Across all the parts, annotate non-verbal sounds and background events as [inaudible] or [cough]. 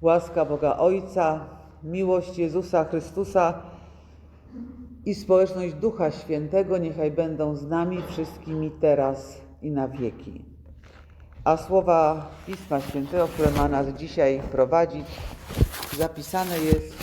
Łaska Boga Ojca, miłość Jezusa Chrystusa i społeczność Ducha Świętego niechaj będą z nami wszystkimi teraz i na wieki. A słowa Pisma Świętego, które ma nas dzisiaj prowadzić, zapisane jest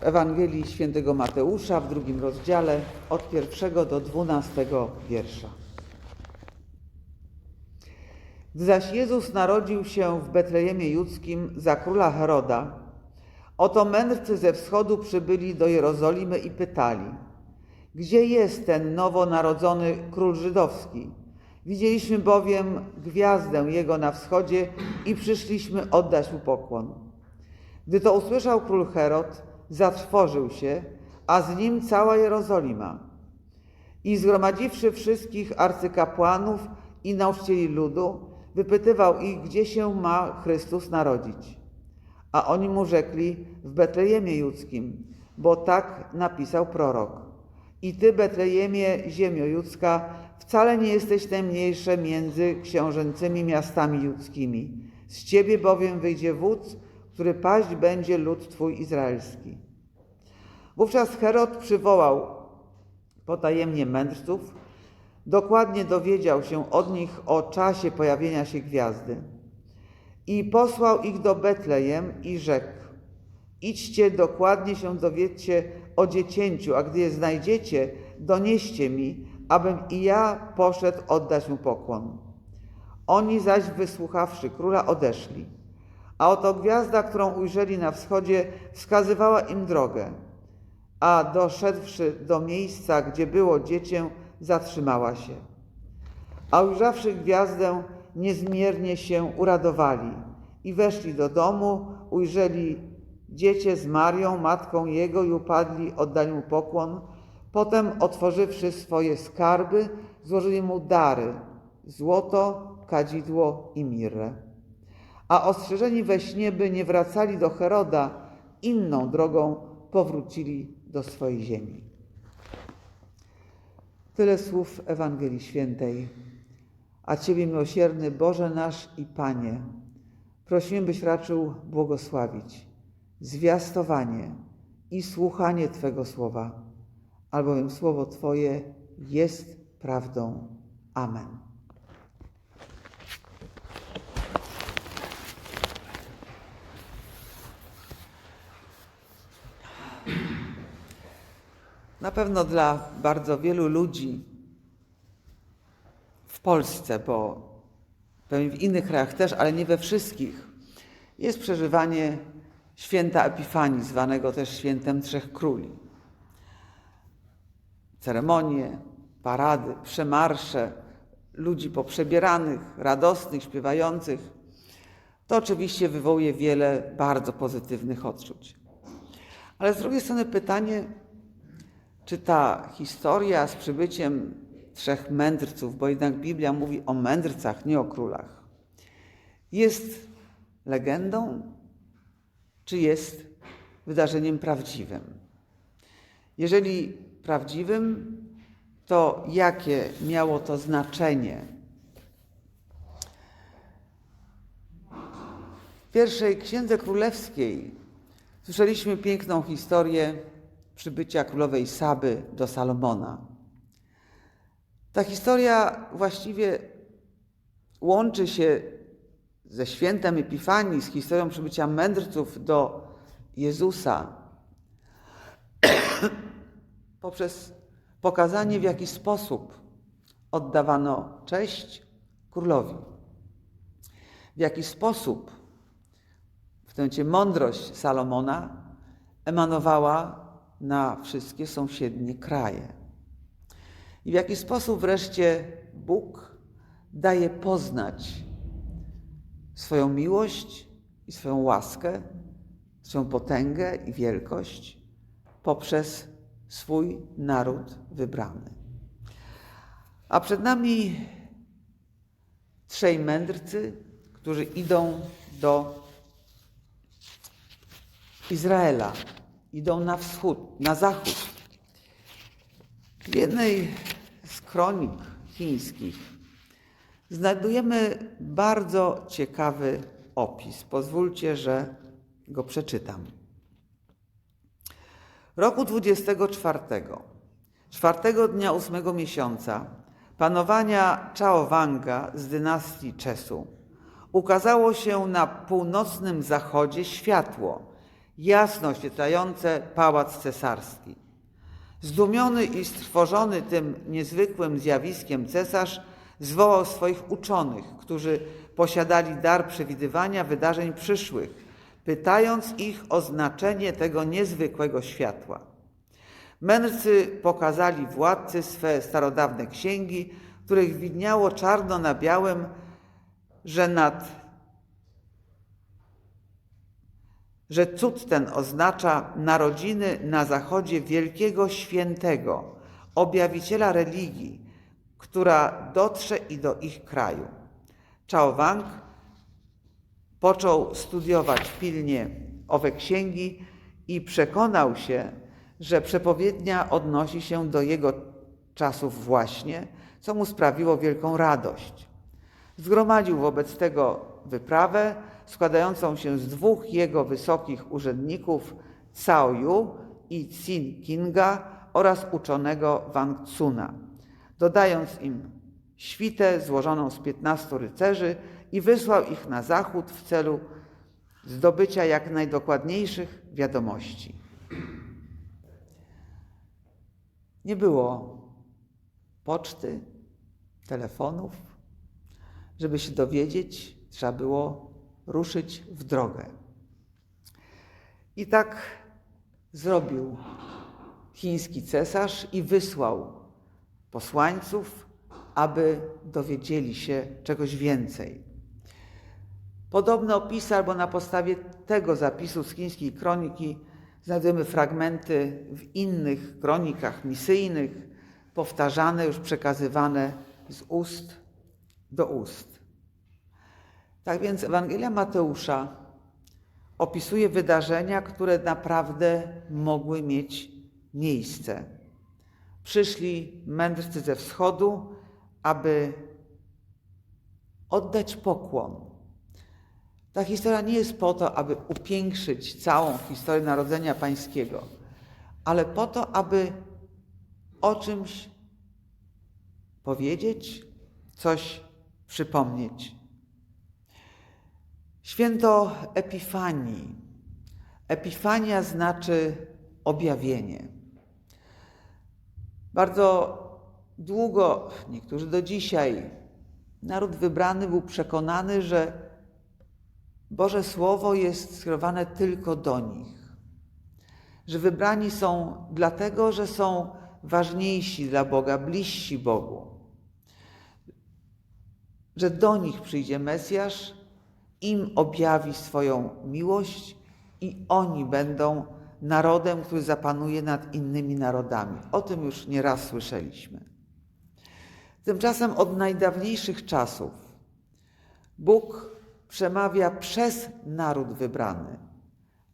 w Ewangelii Świętego Mateusza w drugim rozdziale od pierwszego do dwunastego wiersza. Gdy zaś Jezus narodził się w Betlejemie Judzkim za króla Heroda, oto mędrcy ze wschodu przybyli do Jerozolimy i pytali, gdzie jest ten nowonarodzony król żydowski? Widzieliśmy bowiem gwiazdę jego na wschodzie i przyszliśmy oddać mu pokłon. Gdy to usłyszał król Herod, zatrwożył się, a z nim cała Jerozolima. I zgromadziwszy wszystkich arcykapłanów i nauczycieli ludu, wypytywał ich, gdzie się ma Chrystus narodzić. A oni mu rzekli w Betlejemie Judzkim, bo tak napisał prorok. I ty, Betlejemie, ziemio judzka, wcale nie jesteś najmniejsze między książęcymi miastami judzkimi. Z ciebie bowiem wyjdzie wódz, który paść będzie lud twój izraelski. Wówczas Herod przywołał potajemnie mędrców, dokładnie dowiedział się od nich o czasie pojawienia się gwiazdy i posłał ich do Betlejem i rzekł: Idźcie, dokładnie się dowiedzcie o dziecięciu, a gdy je znajdziecie, donieście mi, abym i ja poszedł oddać mu pokłon. Oni zaś, wysłuchawszy króla, odeszli. A oto gwiazda, którą ujrzeli na wschodzie, wskazywała im drogę. A doszedłszy do miejsca, gdzie było dziecię, zatrzymała się. A ujrzawszy gwiazdę, niezmiernie się uradowali i weszli do domu, ujrzeli dziecię z Marią, matką jego i upadli, oddali mu pokłon. Potem, otworzywszy swoje skarby, złożyli mu dary, złoto, kadzidło i mirrę. A ostrzeżeni we śnie, by nie wracali do Heroda, inną drogą powrócili do swojej ziemi. Tyle słów Ewangelii Świętej. A Ciebie, miłosierny Boże nasz i Panie, prosimy, byś raczył błogosławić zwiastowanie i słuchanie Twego słowa, albowiem słowo Twoje jest prawdą. Amen. Na pewno dla bardzo wielu ludzi w Polsce, bo pewnie w innych krajach też, ale nie we wszystkich, jest przeżywanie święta Epifanii, zwanego też świętem Trzech Króli. Ceremonie, parady, przemarsze, ludzi poprzebieranych, radosnych, śpiewających. To oczywiście wywołuje wiele bardzo pozytywnych odczuć. Ale z drugiej strony pytanie, czy ta historia z przybyciem trzech mędrców, bo jednak Biblia mówi o mędrcach, nie o królach, jest legendą, czy jest wydarzeniem prawdziwym? Jeżeli prawdziwym, to jakie miało to znaczenie? W pierwszej księdze królewskiej słyszeliśmy piękną historię przybycia królowej Saby do Salomona. Ta historia właściwie łączy się ze świętem Epifanii, z historią przybycia mędrców do Jezusa, [clears throat] poprzez pokazanie, w jaki sposób oddawano cześć królowi, w jaki sposób w tym mądrość Salomona emanowała na wszystkie sąsiednie kraje. I w jaki sposób wreszcie Bóg daje poznać swoją miłość i swoją łaskę, swoją potęgę i wielkość poprzez swój naród wybrany. A przed nami trzej mędrcy, którzy idą do Izraela, idą na wschód, na zachód. W jednej z kronik chińskich znajdujemy bardzo ciekawy opis. Pozwólcie, że go przeczytam. Roku 24, czwartego dnia ósmego miesiąca panowania Chao Wanga z dynastii Czesu ukazało się na północnym zachodzie światło, jasno świetlające pałac cesarski. Zdumiony i strwożony tym niezwykłym zjawiskiem cesarz zwołał swoich uczonych, którzy posiadali dar przewidywania wydarzeń przyszłych, pytając ich o znaczenie tego niezwykłego światła. Mędrcy pokazali władcy swe starodawne księgi, których widniało czarno na białym, że nad że cud ten oznacza narodziny na zachodzie wielkiego świętego, objawiciela religii, która dotrze i do ich kraju. Chao Wang począł studiować pilnie owe księgi i przekonał się, że przepowiednia odnosi się do jego czasów właśnie, co mu sprawiło wielką radość. Zgromadził wobec tego wyprawę składającą się z dwóch jego wysokich urzędników, Cao i Xin Kinga oraz uczonego Wang Tsuna, dodając im świtę złożoną z piętnastu rycerzy i wysłał ich na zachód w celu zdobycia jak najdokładniejszych wiadomości. Nie było poczty, telefonów. Żeby się dowiedzieć, trzeba było ruszyć w drogę. I tak zrobił chiński cesarz i wysłał posłańców, aby dowiedzieli się czegoś więcej. Podobne opisy, albo na podstawie tego zapisu z chińskiej kroniki, znajdujemy fragmenty w innych kronikach misyjnych, powtarzane, już przekazywane z ust do ust. Tak więc Ewangelia Mateusza opisuje wydarzenia, które naprawdę mogły mieć miejsce. Przyszli mędrcy ze wschodu, aby oddać pokłon. Ta historia nie jest po to, aby upiększyć całą historię narodzenia pańskiego, ale po to, aby o czymś powiedzieć, coś przypomnieć. Święto Epifanii. Epifania znaczy objawienie. Bardzo długo, niektórzy do dzisiaj, naród wybrany był przekonany, że Boże Słowo jest skierowane tylko do nich. Że wybrani są dlatego, że są ważniejsi dla Boga, bliżsi Bogu. Że do nich przyjdzie Mesjasz, im objawi swoją miłość i oni będą narodem, który zapanuje nad innymi narodami. O tym już nieraz słyszeliśmy. Tymczasem od najdawniejszych czasów Bóg przemawia przez naród wybrany,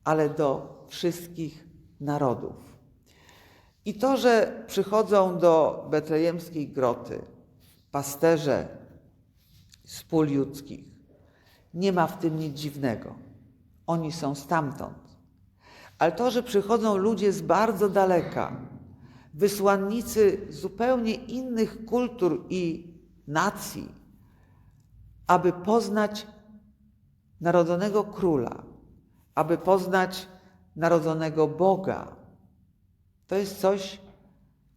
ale do wszystkich narodów. I to, że przychodzą do betlejemskiej groty pasterze z pól ludzkich, nie ma w tym nic dziwnego. Oni są stamtąd. Ale to, że przychodzą ludzie z bardzo daleka, wysłannicy zupełnie innych kultur i nacji, aby poznać narodzonego króla, aby poznać narodzonego Boga, to jest coś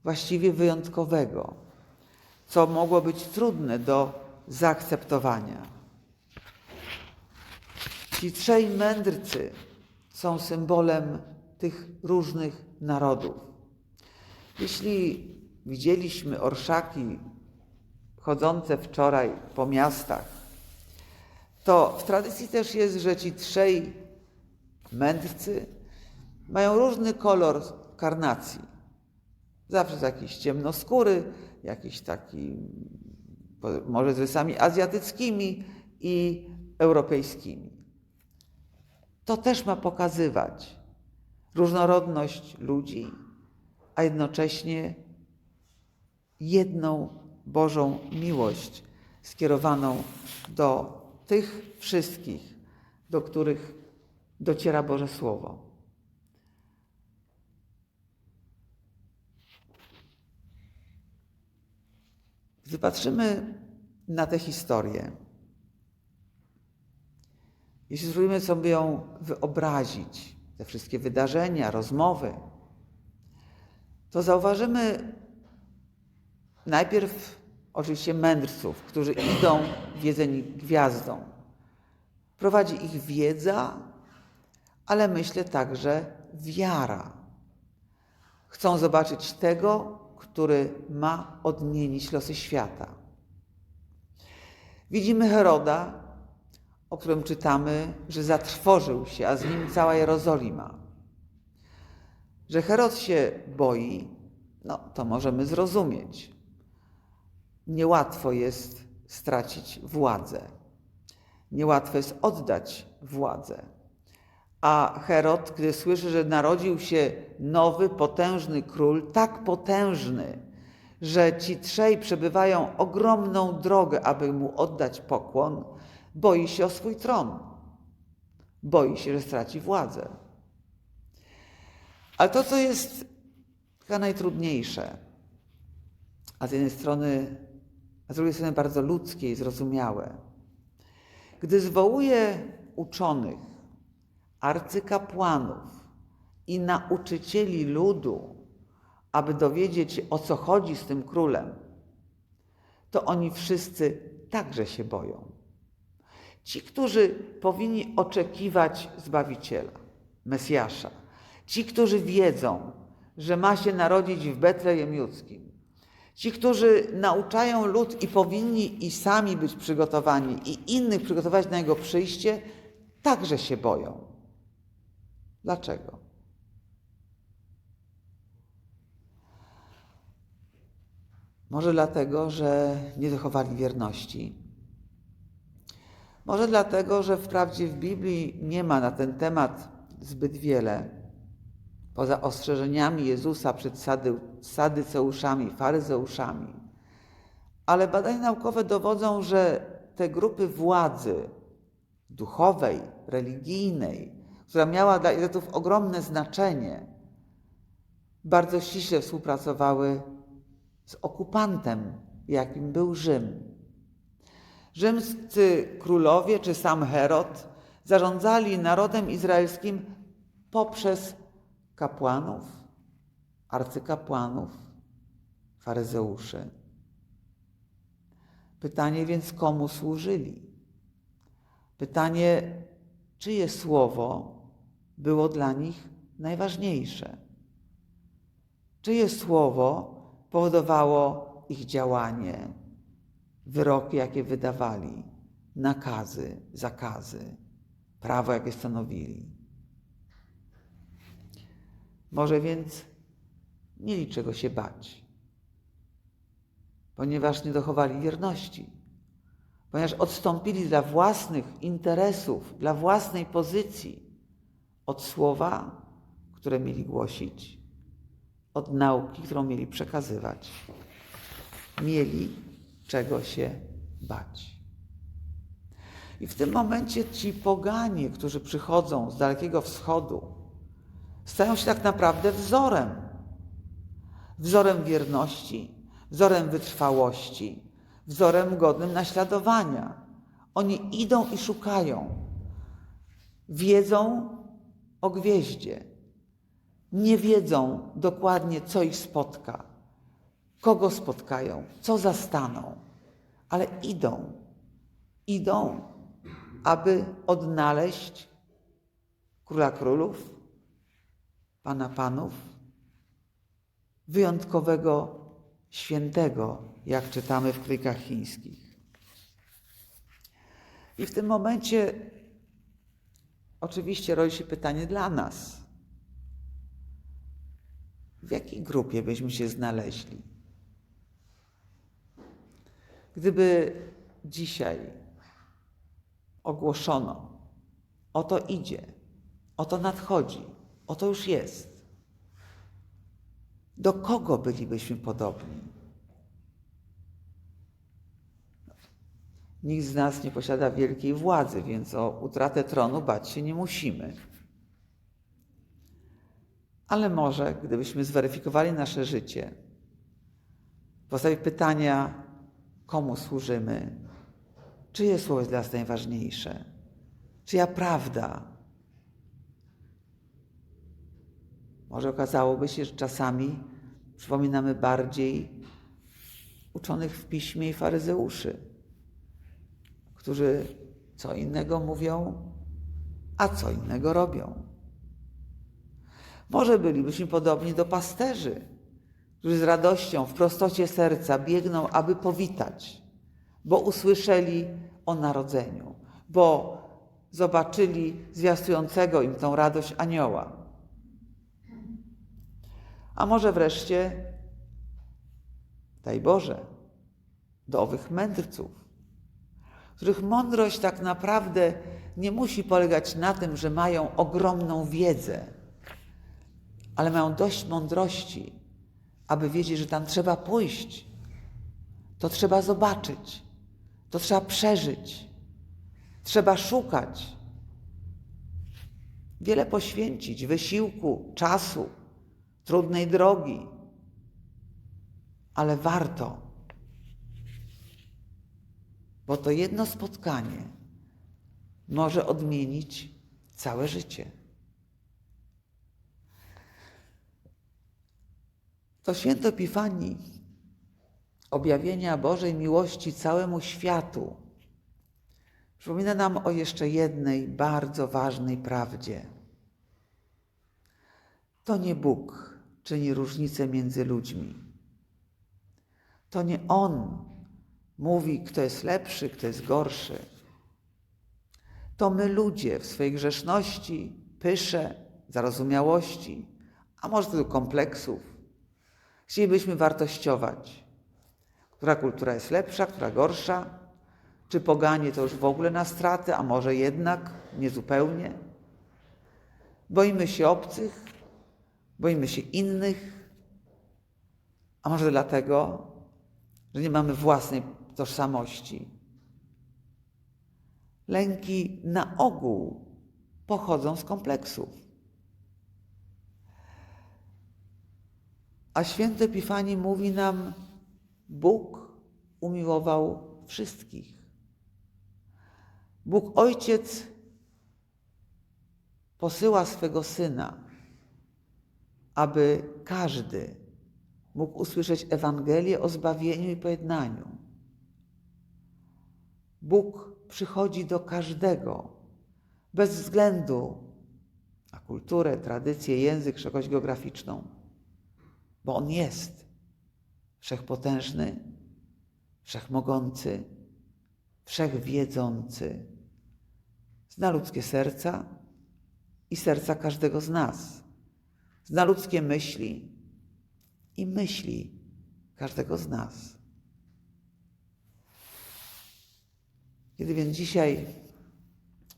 właściwie wyjątkowego, co mogło być trudne do zaakceptowania. Ci trzej mędrcy są symbolem tych różnych narodów. Jeśli widzieliśmy orszaki chodzące wczoraj po miastach, to w tradycji też jest, że ci trzej mędrcy mają różny kolor karnacji. Zawsze jakiś ciemnoskóry, jakiś taki, może z rysami azjatyckimi i europejskimi. To też ma pokazywać różnorodność ludzi, a jednocześnie jedną Bożą miłość skierowaną do tych wszystkich, do których dociera Boże Słowo. Gdy patrzymy na tę historię, jeśli spróbujemy sobie ją wyobrazić, te wszystkie wydarzenia, rozmowy, to zauważymy najpierw oczywiście mędrców, którzy idą wiedzeni gwiazdą. Prowadzi ich wiedza, ale myślę także wiara. Chcą zobaczyć tego, który ma odmienić losy świata. Widzimy Heroda, o którym czytamy, że zatrwożył się, a z nim cała Jerozolima. Że Herod się boi, no to możemy zrozumieć. Niełatwo jest stracić władzę. Niełatwo jest oddać władzę. A Herod, gdy słyszy, że narodził się nowy, potężny król, tak potężny, że ci trzej przebywają ogromną drogę, aby mu oddać pokłon, boi się o swój tron. Boi się, że straci władzę. Ale to, co jest chyba najtrudniejsze, a z jednej strony, a z drugiej strony bardzo ludzkie i zrozumiałe, gdy zwołuje uczonych, arcykapłanów i nauczycieli ludu, aby dowiedzieć się, o co chodzi z tym królem, to oni wszyscy także się boją. Ci, którzy powinni oczekiwać Zbawiciela, Mesjasza, ci, którzy wiedzą, że ma się narodzić w Betlejem Judzkim, ci, którzy nauczają lud i powinni i sami być przygotowani, i innych przygotować na jego przyjście, także się boją. Dlaczego? Może dlatego, że nie dochowali wierności. Może dlatego, że wprawdzie w Biblii nie ma na ten temat zbyt wiele, poza ostrzeżeniami Jezusa przed sady, sadyceuszami, faryzeuszami. Ale badania naukowe dowodzą, że te grupy władzy duchowej, religijnej, która miała dla Izraelitów ogromne znaczenie, bardzo ściśle współpracowały z okupantem, jakim był Rzym. Rzymscy królowie czy sam Herod zarządzali narodem izraelskim poprzez kapłanów, arcykapłanów, faryzeuszy. Pytanie więc, komu służyli? Pytanie, czyje słowo było dla nich najważniejsze? Czyje słowo powodowało ich działanie, wyroki, jakie wydawali, nakazy, zakazy, prawo, jakie stanowili? Może więc mieli czego się bać, ponieważ nie dochowali wierności, ponieważ odstąpili dla własnych interesów, dla własnej pozycji od słowa, które mieli głosić, od nauki, którą mieli przekazywać. Mieli czego się bać. I w tym momencie ci poganie, którzy przychodzą z Dalekiego Wschodu, stają się tak naprawdę wzorem. Wzorem wierności, wzorem wytrwałości, wzorem godnym naśladowania. Oni idą i szukają. Wiedzą o gwieździe. Nie wiedzą dokładnie, co ich spotka, kogo spotkają, co zastaną, ale idą. Idą, aby odnaleźć króla królów, Pana Panów, wyjątkowego świętego, jak czytamy w krykach chińskich. I w tym momencie oczywiście rodzi się pytanie dla nas. W jakiej grupie byśmy się znaleźli? Gdyby dzisiaj ogłoszono, oto idzie, oto nadchodzi, Oto już jest. Do kogo bylibyśmy podobni? Nikt z nas nie posiada wielkiej władzy, więc o utratę tronu bać się nie musimy. Ale może, gdybyśmy zweryfikowali nasze życie, postawić pytania, komu służymy, czyje słowo jest dla nas najważniejsze, czyja prawda. Może okazałoby się, że czasami przypominamy bardziej uczonych w piśmie i faryzeuszy, którzy co innego mówią, a co innego robią. Może bylibyśmy podobni do pasterzy, którzy z radością, w prostocie serca biegną, aby powitać, bo usłyszeli o narodzeniu, bo zobaczyli zwiastującego im tą radość anioła. A może wreszcie, daj Boże, do owych mędrców, których mądrość tak naprawdę nie musi polegać na tym, że mają ogromną wiedzę, ale mają dość mądrości, aby wiedzieć, że tam trzeba pójść, to trzeba zobaczyć, to trzeba przeżyć, trzeba szukać, wiele poświęcić wysiłku, czasu, trudnej drogi, ale warto, bo to jedno spotkanie może odmienić całe życie. To święto Epifanii, objawienia Bożej miłości całemu światu, przypomina nam o jeszcze jednej bardzo ważnej prawdzie. To nie Bóg czyni różnicę między ludźmi. To nie On mówi, kto jest lepszy, kto jest gorszy. To my ludzie w swojej grzeszności, pysze, zarozumiałości, a może tylko kompleksów, Chcielibyśmy wartościować, która kultura jest lepsza, która gorsza, czy poganie to już w ogóle na stratę, a może jednak niezupełnie. Boimy się obcych, boimy się innych, a może dlatego, że nie mamy własnej tożsamości. Lęki na ogół pochodzą z kompleksów. A święty Epifanii mówi nam, Bóg umiłował wszystkich. Bóg Ojciec posyła swego Syna, aby każdy mógł usłyszeć Ewangelię o zbawieniu i pojednaniu. Bóg przychodzi do każdego, bez względu na kulturę, tradycję, język, szerokość geograficzną bo On jest wszechpotężny, wszechmogący, wszechwiedzący. Zna ludzkie serca i serca każdego z nas. Zna ludzkie myśli i myśli każdego z nas. Kiedy więc dzisiaj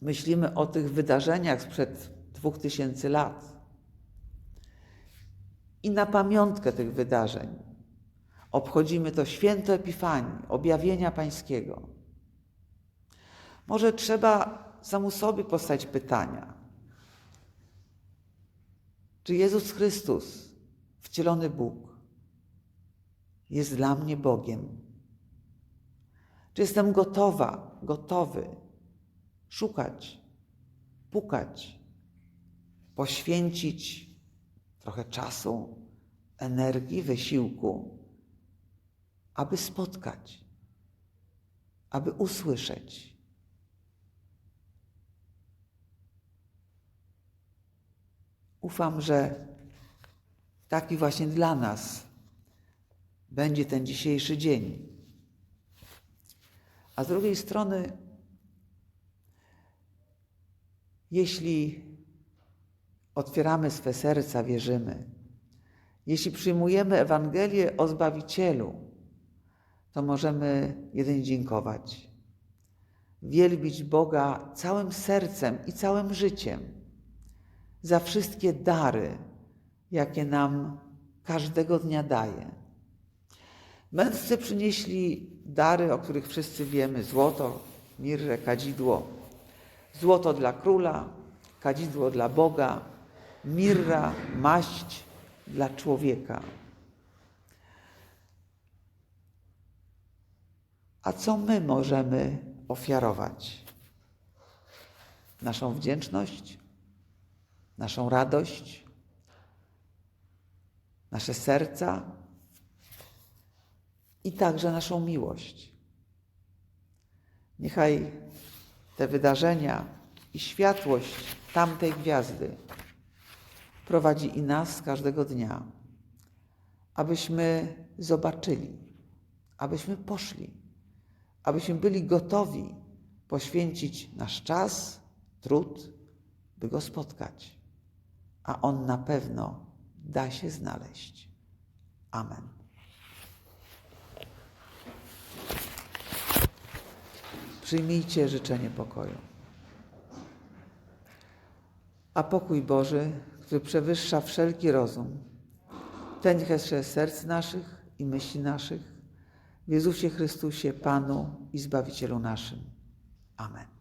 myślimy o tych wydarzeniach sprzed dwóch tysięcy lat, i na pamiątkę tych wydarzeń obchodzimy to święto Epifanii, objawienia Pańskiego. Może trzeba samemu sobie postawić pytania. Czy Jezus Chrystus, wcielony Bóg, jest dla mnie Bogiem? Czy jestem gotowa, gotowy szukać, pukać, poświęcić trochę czasu, energii, wysiłku, aby spotkać, aby usłyszeć. Ufam, że taki właśnie dla nas będzie ten dzisiejszy dzień. A z drugiej strony, jeśli otwieramy swe serca, wierzymy. Jeśli przyjmujemy Ewangelię o Zbawicielu, to możemy jedynie dziękować. Wielbić Boga całym sercem i całym życiem za wszystkie dary, jakie nam każdego dnia daje. Mędrcy przynieśli dary, o których wszyscy wiemy: złoto, mirrę, kadzidło. Złoto dla króla, kadzidło dla Boga, mirra, maść dla człowieka. A co my możemy ofiarować? Naszą wdzięczność, naszą radość, nasze serca i także naszą miłość. Niechaj te wydarzenia i światłość tamtej gwiazdy prowadzi i nas każdego dnia, abyśmy zobaczyli, abyśmy poszli, abyśmy byli gotowi poświęcić nasz czas, trud, by go spotkać, a on na pewno da się znaleźć. Amen. Przyjmijcie życzenie pokoju. A pokój Boży, który przewyższa wszelki rozum, ten niechże serc naszych i myśli naszych w Jezusie Chrystusie, Panu i Zbawicielu naszym. Amen.